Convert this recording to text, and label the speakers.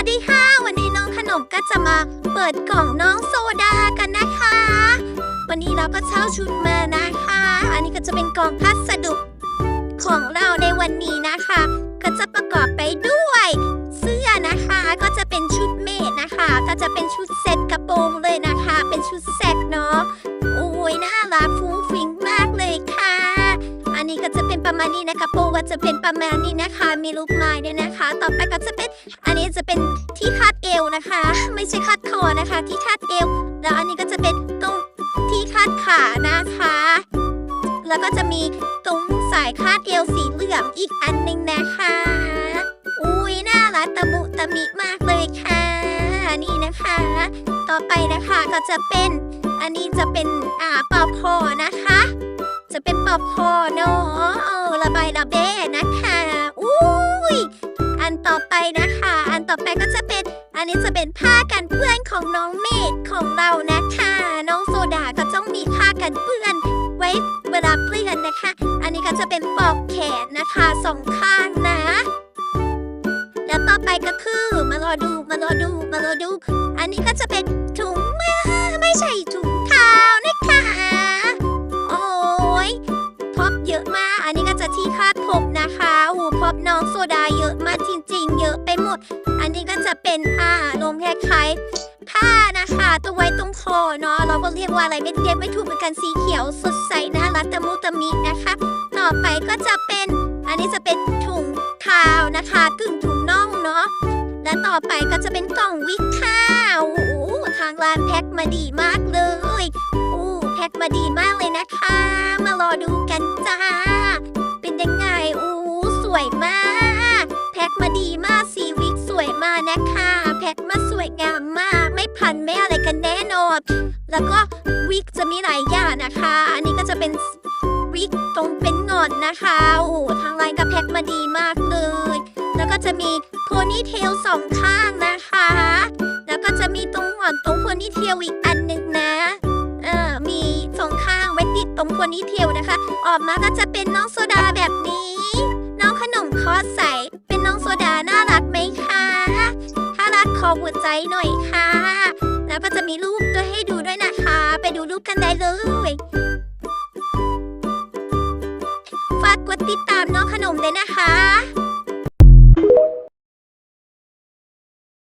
Speaker 1: วัสดีค่ะ วันนี้น้องขนมก็จะมาเปิดกล่องน้องโซดากันนะคะ วันนี้เราก็เช่าชุดมานะคะ อันนี้ก็จะเป็นกล่องพัสดุของเราในวันนี้นะคะ ก็จะประกอบไปด้วย เสื้อนะคะก็จะเป็นชุดเมดนะคะ ก็จะเป็นชุดเซ็ตกระโปรงเลยนะคะ เป็นชุดเซ็ตเนาะโอ้ยน่า ประมาณนี้นะคะโปก็จะเป็นประมาณนี้นะคะ มีลูกไม้ด้วยนะคะ ต่อไปก็จะเป็นอันนี้จะเป็นที่คาดเอวนะคะ ไม่ใช่คาดคอนะคะ ที่คาดเอว แล้วอันนี้ก็จะเป็นตรงที่คาดขานะคะ แล้วก็จะมีตรงสายคาดเอวสีเหลืองอีกอันหนึ่งนะคะ อุ้ยน่ารักตะมุตะมิมากเลยค่ะนี่นะคะ ต่อไปนะคะก็จะเป็นอันนี้จะเป็นอ่าปอกคอนะ อกคอเนาะเอระบายระเบ้นะคะอุ้ยอันต่อไปนะคะ อันต่อไปก็จะเป็น อันนี้จะเป็นผ้ากันเปื้อนของน้องเมดของเรานะคะ น้องโซดาก็ต้องมีผ้ากันเปื้อน ไว้เวลาเปื้อนนะคะ อันนี้ก็จะเป็นปลอกแขนนะคะสองข้างนะ แล้วต่อไปก็คือมารอดูมารอดูมารอดู อันนี้ก็จะเป็น เยอะมาก อันนี้ก็จะที่คาดผมนะคะโอ้โหพบน้องโซดาเยอะมากจริง ๆ เยอะไปหมด อันนี้ก็จะเป็นผ้านมคล้ายๆผ้านะคะตัวไว้ตรงคอเนาะเราก็เรียกว่าอะไรไม่เรียกไม่ถูกเหมือนกันสีเขียวสดใสน่ารักตะมุตะมินะคะ ต่อไปก็จะเป็น อันนี้จะเป็นถุงเท้านะคะกึ่งถุงน่องเนาะและต่อไปก็จะเป็นกล่องวิกข้าวโอ้โหทางร้านแพ็คมาดีมากเลยอู้แพ็คมาดีมากเลยนะคะ มารอดูกันจ้า เป็นยังไงอู้สวยมาก แพ็คมาดีมากสีวิกสวยมากนะคะ แพ็คมาสวยงามมาก ไม่พันไม่อะไรกันแน่นอน แล้วก็วิกจะมีหลายอย่างนะคะ อันนี้ก็จะเป็นวิกตรงเป็นงอนนะคะโอ้ทางร้านก็แพ็คมาดีมากเลย แล้วก็จะมีโพนี่เทลสองข้างนะคะ แล้วก็จะมีตรงหงอนตรงโพนี่เทลอีกอันหนึ่งนะ ตรงตรงคนนี้เทลนะคะ ออกมาก็จะเป็นน้องโซดาแบบนี้ น้องขนมคอใส เป็นน้องโซดาน่ารักไหมคะถ้ารักขอหัวใจหน่อยค่ะ แล้วก็จะมีรูปด้วยให้ดูด้วยนะคะ ไปดูรูปกันได้เลยฝากกดติดตามน้องขนมเลยนะคะ